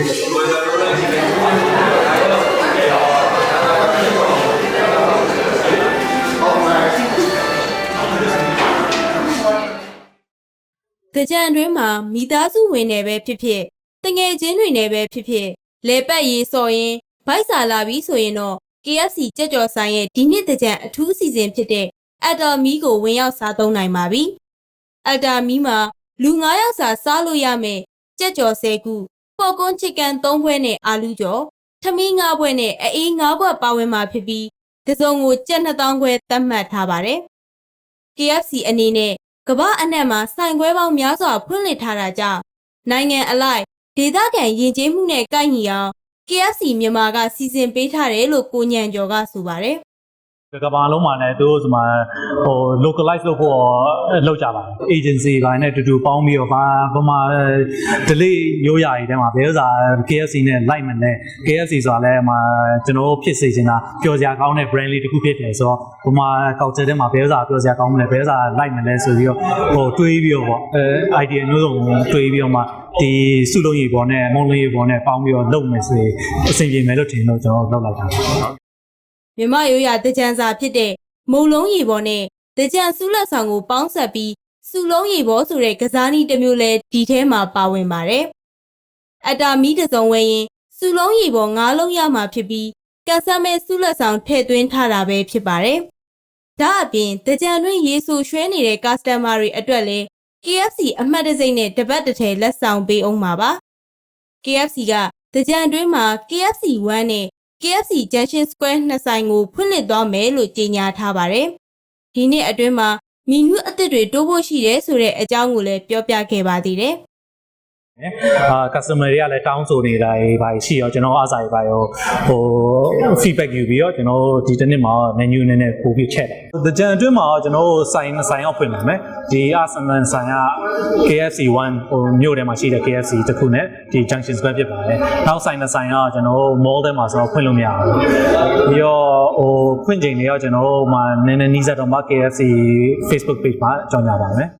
တကြံအတွင်းမှာမိသားစုဝင်တွေပဲဖြစ်ဖြစ်တငယ်ချင်းတွေနဲ့ပဲဖြစ်ဖြစ်လေပတ်ရေးစော်ရင်ဗိုက်စာလာပြီဆိုရင်တော့ KFC ကြက်ကြော်ဆိုင်ရဲ့ဒီနှစ်တကြံအထူးအစီအစဉ်ဖြစ်တဲ့အက်တာမီကိုဝင်ရောက်စားသုံးနိုင်ပါပြီ။အက်တာမီမှာလူ9ယောက်စာစားလို့ရမယ်ကြက်ကြော်10ခု ပေါ်ကွန်းချစ်ကန်3ဘွဲနဲ့အာလူကြော်ထမင်း9ဘွဲနဲ့အေး9ဘွဲပါဝင်မှာဖြစ်ပြီးတစ်စုံကိုကြက်2000ခွဲသတ်မှတ်ထားပါတယ်။ KFC အနေနဲ့ကမ္ဘာအနှံ့မှာစိုင်ခွဲပေါင်းများစွာဖွင့်လှစ်ထားတာကြောင့်နိုင်ငံအလိုက်ဒေသခံယဉ်ကျေးမှုနဲ့ကိုက်ညီအောင် KFC မြန်မာကစီစဉ်ပေးထားတယ်လို့ကိုညံကျော်ကဆိုပါတယ် ကဘာလုံးမှာလည်းသူတို့ဒီမှာဟို localize လုပ်ဖို့လောက်ကြပါတယ် agency ဘိုင်းနဲ့တူတူပေါင်းပြီးတော့ဘာဗမာ delay ရိုးရာတွေထဲမှာဘယ်ဥစ္စာ KFC နဲ့ like မလဲ KFC ဆိုတာလည်းဟိုမှာကျွန်တော်တို့ဖြစ်စေချင်တာပျော်စရာကောင်းတဲ့ brand လေးတစ်ခုဖြစ်တယ်ဆိုတော့ဗမာ culture ထဲမှာဘယ်ဥစ္စာပျော်စရာကောင်းမလဲဘယ်ဥစ္စာ like မလဲဆိုပြီးတော့ဟိုတွေးပြီးတော့ပေါ့အဲ idea မျိုးစုံတွေးပြီးတော့မှဒီစုလုံးရေပေါ်နဲ့မုံလုံးရေပေါ်နဲ့ပေါင်းပြီးတော့လုပ်မယ်ဆိုရင်အဆင်ပြေမယ်လို့ထင်လို့ကျွန်တော်လုပ်လိုက်တာပါ မြမရိုးရတကြံစာဖြစ်တဲ့မုံလုံးရီပေါ်နဲ့တကြံစုလက်ဆောင်ကိုပေါင်းဆက်ပြီးစုလုံးရီပေါ်ဆိုတဲ့ကစားနည်းတစ်မျိုးလဲဒီထဲမှာပါဝင်ပါတယ်အတာမီတစ်စုံဝဲရင်စုလုံးရီပေါ်၅လုံးရမှာဖြစ်ပြီးကန်ဆယ်မဲ့စုလက်ဆောင်ထည့်သွင်းထားတာပဲဖြစ်ပါတယ်ဒါအပြင်တကြံတွင်ရေဆူရွှဲနေတဲ့ customer တွေအတွက်လဲ KFC အမှတ်တံဆိပ်နဲ့တပတ်တစ်ထည်လက်ဆောင်ပေးအောင်ပါပါ KFC ကတကြံတွင်းမှာ KFC 1နဲ့ KFC Junction Square နှစ်ဆိုင်ကိုဖွင့်လှစ်သွားမယ်လို့ကြေညာထားပါတယ်။ဒီနှစ်အတွင်းမှာမီနူးအသစ်တွေတိုးဖို့ရှိတယ်ဆိုတဲ့အကြောင်းကိုလည်းပြောပြခဲ့ပါသေးတယ်။ အာ customer တွေကလည်းတောင်းဆိုနေတာတွေဘာရှိရောကျွန်တော်အားစာတွေဘာရောဟို feedback ယူပြီးတော့ကျွန်တော်ဒီတစ်နှစ်မှာ menu နည်းနည်းပို့ပြီးချက်တယ်။ဒီကြံအတွင်းမှာကျွန်တော်ဆိုင်ဆိုင်ရောက်ဖွင့်ပါမယ်။ဒီအဆန်မန်ဆိုင်က KFC 1ဟိုမြို့ထဲမှာရှိတဲ့ KFC တစ်ခုနဲ့ဒီ Junction Square ဖြစ်ပါတယ်။နောက်ဆိုင်တစ်ဆိုင်ကကျွန်တော် mall ထဲမှာဆိုတော့ဖွင့်လို့မရဘူး။ပြီးတော့ဟိုဖွင့်ချိန်တွေရောကျွန်တော်မှာနည်းနည်းနီးစပ်တော့မှ KFC Facebook page မှာကြောင်းကြပါမယ်။